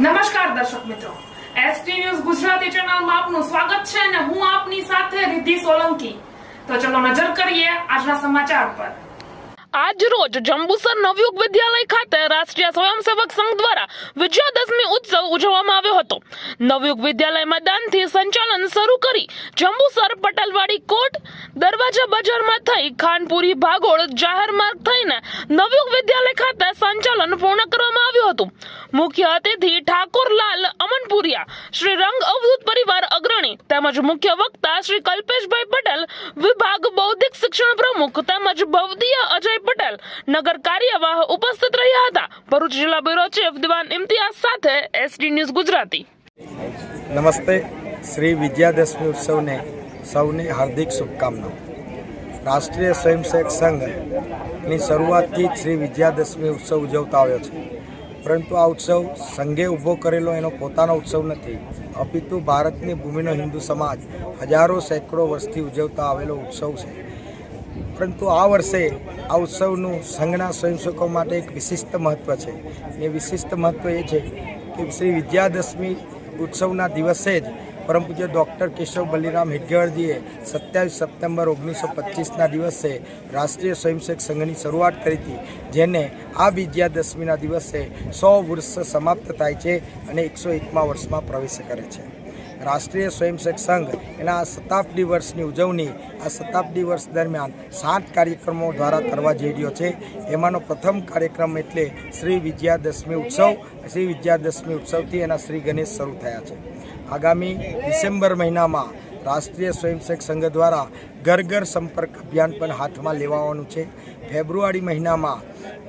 નમસ્કાર દર્શક મિત્રો એસટી ન્યૂઝ ગુજરાતી ચેનલમાં આપનું સ્વાગત છે અને હું આપની સાથે રિદ્ધિ સોલંકી તો ચલો નજર કરીએ આજના સમાચાર પર આજ રોજ જંબુસર નવયુગ વિદ્યાલય ખાતે રાષ્ટ્રીય સ્વયંસેવક સંઘ દ્વારા વિજયાદશમી ઉત્સવ ઉજવવામાં આવ્યો હતો નવયુગ વિદ્યાલય મેદાનથી સંચાલન શરૂ કરી જંબુસર પટલવાડી કોટ દરવાજા બજારમાં થઈ ખાનપુરી ભાગોળ જાહેર માર્ગ થઈને નવયુગ વિદ્યાલય ખાતે સંચાલન પૂર્ણ કરવામાં આવ્યું હતું મુખ્ય અતિથિ ઠાકોરલાલ અમનપુરિયા, શ્રી રંગ અવધૂત પરિવાર અગ્રણી તેમજ મુખ્ય વક્તા શ્રી કલ્પેશભાઈ પટેલ, વિભાગ બૌદ્ધિક શિક્ષણ પ્રમુખ તેમજ બૌદ્ધિય અજય પટેલ નગર કાર્યવાહ ઉપસ્થિત રહ્યા હતા. ભરૂચ જિલ્લા બ્યુરો ચીફ દિવાન ઇમ્તિયાઝ સાથે એસડી ન્યૂઝ ગુજરાતી. નમસ્તે, શ્રી વિજયાદશમી ઉત્સવને સૌને હાર્દિક શુભકામનાઓ. રાષ્ટ્રીય સ્વયંસેવક સંઘની શરૂઆતથી શ્રી વિજયાદશમી ઉત્સવ ઉજવતા આવ્યો છે. પરંતુ આ ઉત્સવ સંઘે ઊભો કરેલો એનો પોતાનો ઉત્સવ નથી. અપિતુ ભારતની ભૂમિનો હિન્દુ સમાજ હજારો સેંકડો વર્ષથી ઉજવતા આવેલો ઉત્સવ છે. પરંતુ આ વર્ષે આ ઉત્સવનું સંઘના સ્વયંસેવકો માટે એક વિશિષ્ટ મહત્ત્વ છે. એ વિશિષ્ટ મહત્ત્વ એ છે કે શ્રી વિદ્યાદશમી ઉત્સવના દિવસે જ પરમ પૂજ્ય ડૉક્ટર કેશવ બલિરામ હેડગેવારજીએ સત્યાવીસ સપ્ટેમ્બર ઓગણીસો પચીસના દિવસે રાષ્ટ્રીય સ્વયંસેવક સંઘની શરૂઆત કરી હતી, જેને આ વિજયાદશમીના દિવસે સો વર્ષ સમાપ્ત થાય છે અને એકસો એકમા વર્ષમાં પ્રવેશ કરે છે. રાષ્ટ્રીય સ્વયંસેવક સંઘ એના શતાબ્દી વર્ષની ઉજવણી, આ શતાબ્દી વર્ષ દરમિયાન સાત કાર્યક્રમો દ્વારા કરવા જઈ રહ્યો છે. એમાંનો પ્રથમ કાર્યક્રમ એટલે શ્રી વિજયાદશમી ઉત્સવ, શ્રી વિજયાદશમી ઉત્સવથી એના શ્રી ગણેશ શરૂ થયા છે. આગામી ડિસેમ્બર મહિનામાં રાષ્ટ્રીય સ્વયંસેવક સંઘ દ્વારા ઘર ઘર સંપર્ક અભિયાન પણ હાથમાં લેવાવાનું છે. ફેબ્રુઆરી મહિનામાં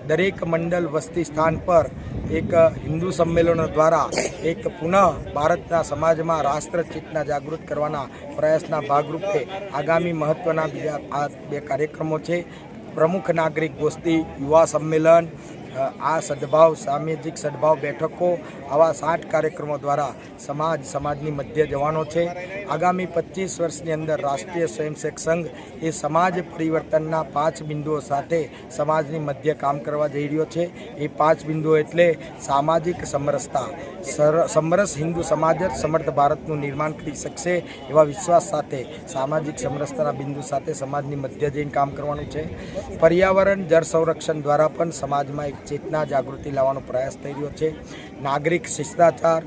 દરેક મંડળ વસ્તી સ્થાન પર એક હિન્દુ સંમેલનો દ્વારા એક પુનઃ ભારતના સમાજમાં રાષ્ટ્રચિતના જાગૃત કરવાના પ્રયાસના ભાગરૂપે આગામી મહત્ત્વના બીજા આ બે કાર્યક્રમો છે. પ્રમુખ નાગરિક ગોષ્ઠી યુવા સંમેલન આ સદભાવ, સામાજિક સદભાવ બેઠકો આવા સાઠ કાર્યક્રમો દ્વારા સમાજ, સમાજની મધ્ય જવાનો છે. આગામી પચીસ વર્ષની અંદર રાષ્ટ્રીય સ્વયંસેવક સંઘ એ સમાજ પરિવર્તનના પાંચ બિંદુઓ સાથે સમાજની મધ્ય કામ કરવા જઈ રહ્યો છે. એ પાંચ બિંદુઓ એટલે સામાજિક સમરસતા સમરસ હિન્દુ સમાજ જ સમર્થ ભારતનું નિર્માણ કરી શકશે એવા વિશ્વાસ સાથે સામાજિક સમરસતાના બિંદુ સાથે સમાજની મધ્ય જઈને કામ કરવાનું છે. પર્યાવરણ, જળ સંરક્ષણ દ્વારા પણ સમાજમાં એક ચેતના જાગૃતિ લાવવાનો પ્રયાસ થઈ રહ્યો છે. નાગરિક શિષ્ટાચાર,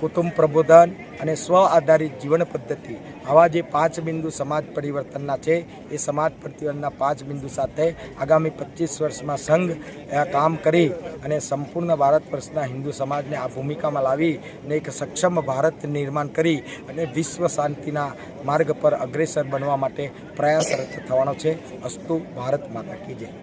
કુટુંબ પ્રબોધન અને સ્વ આધારિત જીવન પદ્ધતિ આવા જે પાંચ બિંદુ સમાજ પરિવર્તનના છે, એ સમાજ પરિવર્તનના પાંચ બિંદુ સાથે આગામી પચીસ વર્ષમાં સંઘ કામ કરી અને સંપૂર્ણ ભારત વર્ષના હિન્દુ સમાજને આ ભૂમિકામાં લાવી અને એક સક્ષમ ભારત નિર્માણ કરી અને વિશ્વ શાંતિના માર્ગ પર અગ્રેસર બનવા માટે પ્રયાસરત થવાનો છે. અસ્તુ ભારત માતા કી જય.